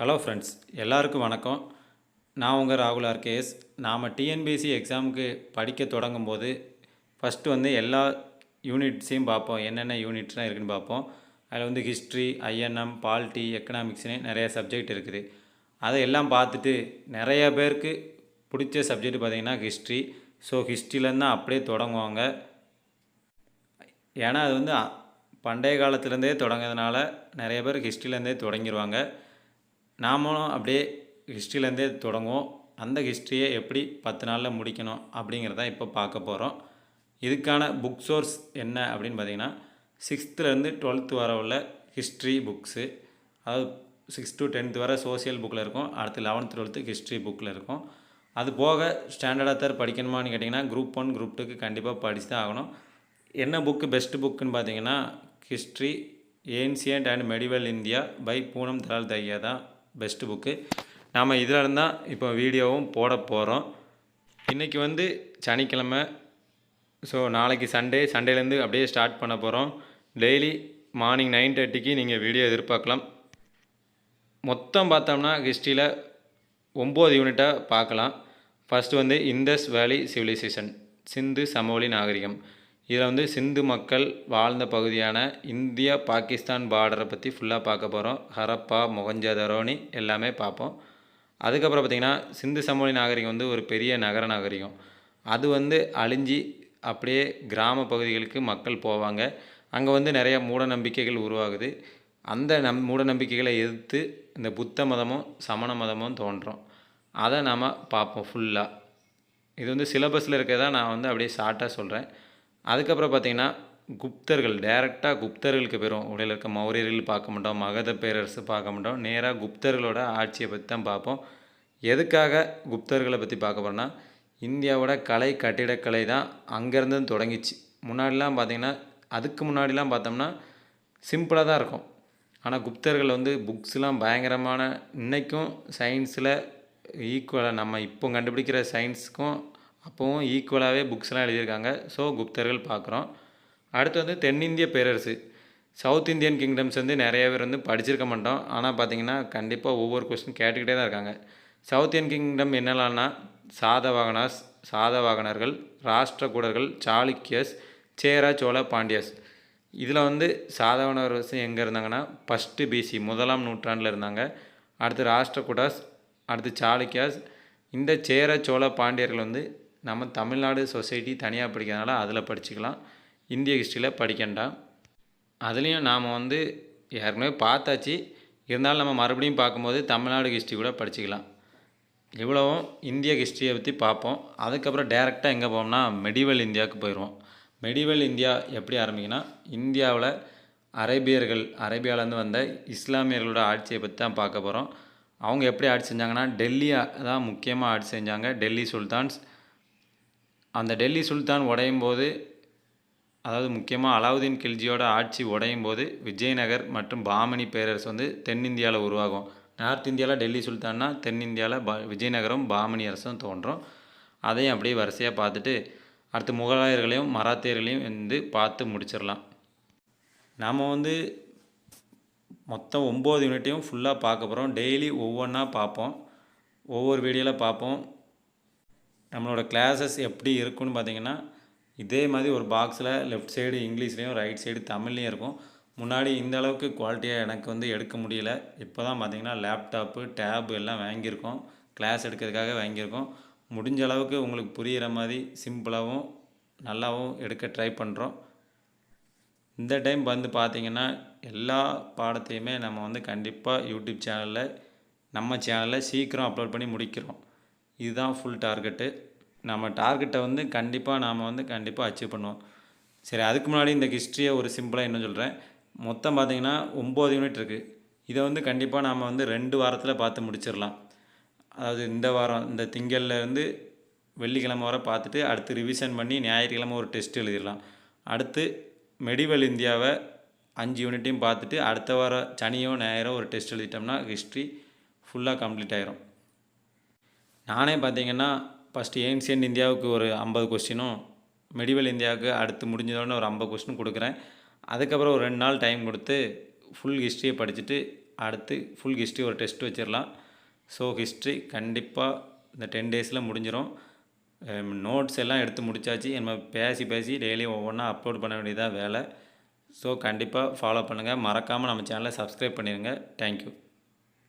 Hello friends எல்லாருக்கும் வணக்கம். நான் உங்கள் ராகுல் ஆர்கேஎஸ். நாம் டிஎன்பிஎஸ்சி எக்ஸாமுக்கு படிக்க தொடங்கும் போது ஃபஸ்ட்டு வந்து எல்லா யூனிட்ஸையும் பார்ப்போம். என்னென்ன யூனிட்ஸ்லாம் இருக்குதுன்னு பார்ப்போம். அதில் வந்து ஹிஸ்ட்ரி ஐஎன்எம் பாலிட்டி எக்கனாமிக்ஸ்னு நிறைய சப்ஜெக்ட் இருக்குது. அதை எல்லாம் பார்த்துட்டு நிறைய பேருக்கு பிடிச்ச சப்ஜெக்ட் பார்த்திங்கன்னா ஹிஸ்ட்ரி ஸோ ஹிஸ்ட்ரியிலேருந்து தான் அப்படியே தொடங்குவாங்க. ஏன்னா அது வந்து பண்டைய காலத்துலேருந்தே தொடங்குறதுனால நிறைய பேர் ஹிஸ்ட்ரிலேருந்தே தொடங்கிடுவாங்க நாமளும் அப்படியே ஹிஸ்ட்ரிலேருந்தே தொடங்குவோம். அந்த ஹிஸ்ட்ரியை எப்படி பத்து நாளில் முடிக்கணும் அப்படிங்கிறத இப்போ பார்க்க போகிறோம் இதுக்கான புக் சோர்ஸ் என்ன அப்படின்னு பார்த்தீங்கன்னா சிக்ஸ்த்துலேருந்து டுவெல்த்து வர உள்ள ஹிஸ்ட்ரி புக்ஸு அதாவது சிக்ஸ் டு டென்த்து வர சோஷியல் புக்கில் இருக்கும். அடுத்து லெவன்த் டுவெல்த்து ஹிஸ்ட்ரி புக்கில் இருக்கும். அது போக ஸ்டாண்டர்டாக தர் படிக்கணுமான்னு கேட்டிங்கன்னா குரூப் ஒன் குரூப் டூக்கு கண்டிப்பாக படித்து தான் ஆகணும். என்ன புக்கு பெஸ்ட் புக்குன்னு பார்த்தீங்கன்னா history ancient and medieval India by Poonam Dalal Dahiya தான். பெஸ்ட்டு புக்கு நாம் இதில் இருந்தால் இப்போ வீடியோவும் போட போகிறோம் இன்றைக்கி வந்து சனிக்கிழமை. ஸோ நாளைக்கு சண்டே சண்டேலேருந்து அப்படியே ஸ்டார்ட் பண்ண போகிறோம் டெய்லி மார்னிங் நைன் தேர்ட்டிக்கு நீங்கள் வீடியோ எதிர்பார்க்கலாம். மொத்தம் பார்த்தோம்னா ஹிஸ்ட்ரியில் ஒம்பது யூனிட்டாக பார்க்கலாம். ஃபஸ்ட்டு வந்து இந்தஸ் வேலி சிவிலைசேஷன் சிந்து சமவெளி நாகரிகம். இதில் வந்து சிந்து மக்கள் வாழ்ந்த பகுதியான இந்தியா பாகிஸ்தான் பார்டரை பற்றி ஃபுல்லாக பார்க்க போகிறோம் ஹரப்பா மொகஞ்சதரோனி எல்லாமே பார்ப்போம். அதுக்கப்புறம் பார்த்திங்கன்னா சிந்து சமவெளி நாகரிகம் வந்து ஒரு பெரிய நகர நாகரிகம். அது வந்து அழிஞ்சி அப்படியே கிராம பகுதிகளுக்கு மக்கள் போவாங்க. அங்கே வந்து நிறைய மூட நம்பிக்கைகள் உருவாகுது. அந்த நம் மூட நம்பிக்கைகளை எதிர்த்து இந்த புத்த மதமும் சமண மதமும் தோன்றும். அதை நாம் பார்ப்போம் ஃபுல்லாக இது வந்து சிலபஸில் இருக்கிறதா நான் வந்து அப்படியே ஷார்ட்டாக சொல்கிறேன் அதுக்கப்புறம் பார்த்தீங்கன்னா குப்தர்கள் டைரெக்டாக குப்தர்களுக்கு பெறும் உடையில் இருக்க மௌரியர்கள் பார்க்க மாட்டோம் மகத பேரரசு பார்க்க மாட்டோம். நேராக குப்தர்களோட ஆட்சியை பற்றி தான் பார்ப்போம். எதுக்காக குப்தர்களை பற்றி பார்க்க போகிறோன்னா இந்தியாவோட கலை கட்டிடக்கலை தான் அங்கேருந்து தொடங்கிச்சு. முன்னாடிலாம் பார்த்தீங்கன்னா அதுக்கு முன்னாடிலாம் பார்த்தோம்னா சிம்பிளாக தான் இருக்கும். ஆனால் குப்தர்கள் வந்து புக்ஸ்லாம் பயங்கரமான இன்றைக்கும் சயின்ஸில் ஈக்குவலாக நம்ம இப்போ கண்டுபிடிக்கிற சயின்ஸுக்கும் அப்போவும் ஈக்குவலாகவே புக்ஸ்லாம் எழுதியிருக்காங்க. ஸோ குப்தர்கள் பார்க்குறோம். அடுத்து வந்து தென்னிந்திய பேரரசு. சவுத் இந்தியன் கிங்டம்ஸ் வந்து நிறைய பேர் வந்து படிச்சிருக்க மாட்டோம். ஆனால் பார்த்தீங்கன்னா கண்டிப்பாக ஒவ்வொரு கொஸ்டின் கேட்டுக்கிட்டே தான் இருக்காங்க. சவுத் இந்தியன் கிங்டம் என்னெல்லாம்னா சாதவாகனாஸ் சாதவாகனர்கள் ராஷ்டிரகூடர்கள் சாளுக்கியஸ் சேரா சோழ பாண்டியஸ் இதில் வந்து சாதவாகனர் அரசு எங்கே இருந்தாங்கன்னா ஃபஸ்ட்டு பிசி முதலாம் நூற்றாண்டில் இருந்தாங்க. அடுத்து ராஷ்டிரகுடாஸ் அடுத்து சாளுக்கியாஸ் இந்த சேர சோழ பாண்டியர்கள் வந்து நம்ம தமிழ்நாடு சொசைட்டி தனியாக படிக்கிறதுனால அதில் படிச்சுக்கலாம். இந்திய ஹிஸ்ட்ரியில் படிக்கண்டாம் அதுலேயும் நாம் வந்து ஏற்கனவே பார்த்தாச்சு. இருந்தாலும் நம்ம மறுபடியும் பார்க்கும்போது தமிழ்நாடு ஹிஸ்ட்ரி கூட படிச்சுக்கலாம். இவ்வளவும் இந்திய ஹிஸ்ட்ரியை பற்றி பார்ப்போம். அதுக்கப்புறம் டேரெக்டாக எங்கே போவோம்னா மெடிவல் இந்தியாவுக்கு போயிடுவோம். மெடிவல் இந்தியா எப்படி ஆரம்பிக்குன்னா இந்தியாவில் அரேபியர்கள் அரேபியாவிலேருந்து வந்த இஸ்லாமியர்களோட ஆட்சியை பற்றி தான் பார்க்க போகிறோம். அவங்க எப்படி ஆட்சி செஞ்சாங்கன்னா டெல்லி தான் முக்கியமாக ஆட்சி செஞ்சாங்க. டெல்லி சுல்தான்ஸ் அந்த டெல்லி சுல்தான் உடையும் போது அதாவது முக்கியமாக அலாவுதீன் கில்ஜியோட ஆட்சி உடையும் போது விஜயநகர் மற்றும் பாமணி பேரரசு வந்து தென்னிந்தியாவில் உருவாகும். நார்த் இந்தியாவில் டெல்லி சுல்தான்னா தென்னிந்தியாவில் பா விஜயநகரம் பாமணி அரசும் தோன்றும். அதையும் அப்படியே வரிசையாக பார்த்துட்டு அடுத்து முகலாயர்களையும் மராத்தியர்களையும் வந்து பார்த்து முடிச்சிடலாம். நாம் வந்து மொத்தம் ஒம்பது யூனிட்டையும் ஃபுல்லாக பார்க்க போகிறோம் டெய்லி ஒவ்வொன்றா பார்ப்போம். ஒவ்வொரு வீடியோவில் பார்ப்போம். நம்மளோட கிளாஸஸ் எப்படி இருக்குன்னு பார்த்தீங்கன்னா இதே மாதிரி ஒரு பாக்ஸில் லெஃப்ட் சைடு இங்கிலீஷ்லேயும் ரைட் சைடு தமிழ்லேயும் இருக்கும். முன்னாடி இந்த அளவுக்கு குவாலிட்டியாக எனக்கு வந்து எடுக்க முடியல. இப்போ தான் பார்த்தீங்கன்னா லேப்டாப்பு டேப் எல்லாம் வாங்கியிருக்கோம். கிளாஸ் எடுக்கிறதுக்காக வாங்கியிருக்கோம். முடிஞ்ச அளவுக்கு உங்களுக்கு புரிகிற மாதிரி சிம்பிளாகவும் நல்லாவும் எடுக்க ட்ரை பண்ணுறோம் இந்த டைம் வந்து பார்த்திங்கன்னா எல்லா பாடத்தையுமே நம்ம வந்து கண்டிப்பாக யூடியூப் சேனலில் நம்ம சேனலில் சீக்கிரம் அப்லோட் பண்ணி முடிக்கிறோம். இதுதான் ஃபுல் டார்கெட்டு நம்ம டார்கெட்டை வந்து கண்டிப்பாக நாம் வந்து கண்டிப்பாக அச்சீவ் பண்ணுவோம். சரி அதுக்கு முன்னாடி இந்த ஹிஸ்ட்ரியை ஒரு சிம்பிளாக இன்னும் சொல்கிறேன் மொத்தம் பார்த்திங்கன்னா ஒம்பது யூனிட் இருக்குது இதை வந்து கண்டிப்பாக நாம் வந்து ரெண்டு வாரத்தில் பார்த்து முடிச்சிடலாம். அதாவது இந்த வாரம் இந்த திங்கள்லேருந்து வெள்ளிக்கிழமை வரை பார்த்துட்டு அடுத்து ரிவிஷன் பண்ணி ஞாயிற்றுக்கிழமை ஒரு டெஸ்ட் எழுதிடலாம். அடுத்து மெடிவல் இந்தியாவை அஞ்சு யூனிட்டையும் பார்த்துட்டு அடுத்த வாரம் சனியோ ஞாயிறோ ஒரு டெஸ்ட் எழுதிட்டோம்னா ஹிஸ்ட்ரி ஃபுல்லாக கம்ப்ளீட் ஆயிரும். நானே பார்த்தீங்கன்னா ஃபஸ்ட்டு ஏன்சியன் இந்தியாவுக்கு ஒரு ஐம்பது கொஸ்டினும் மெடிவல் இந்தியாவுக்கு அடுத்து முடிஞ்சதோடனே ஒரு ஐம்பது கொஸ்டின் கொடுக்குறேன். அதுக்கப்புறம் ஒரு ரெண்டு நாள் டைம் கொடுத்து ஃபுல் ஹிஸ்ட்ரியை படிச்சுட்டு அடுத்து ஃபுல் ஹிஸ்ட்ரி ஒரு டெஸ்ட் வச்சிடலாம் ஸோ ஹிஸ்ட்ரி கண்டிப்பாக இந்த டென் டேஸில் முடிஞ்சிடும் நோட்ஸ் எல்லாம் எடுத்து முடிச்சாச்சு. நம்ம பேசி பேசி டெய்லியும் ஒவ்வொன்றா அப்லோட் பண்ண வேண்டியதாக வேலை. ஸோ கண்டிப்பாக ஃபாலோ பண்ணுங்கள் மறக்காமல் நம்ம சேனலை சப்ஸ்கிரைப் பண்ணிடுங்க தேங்க்யூ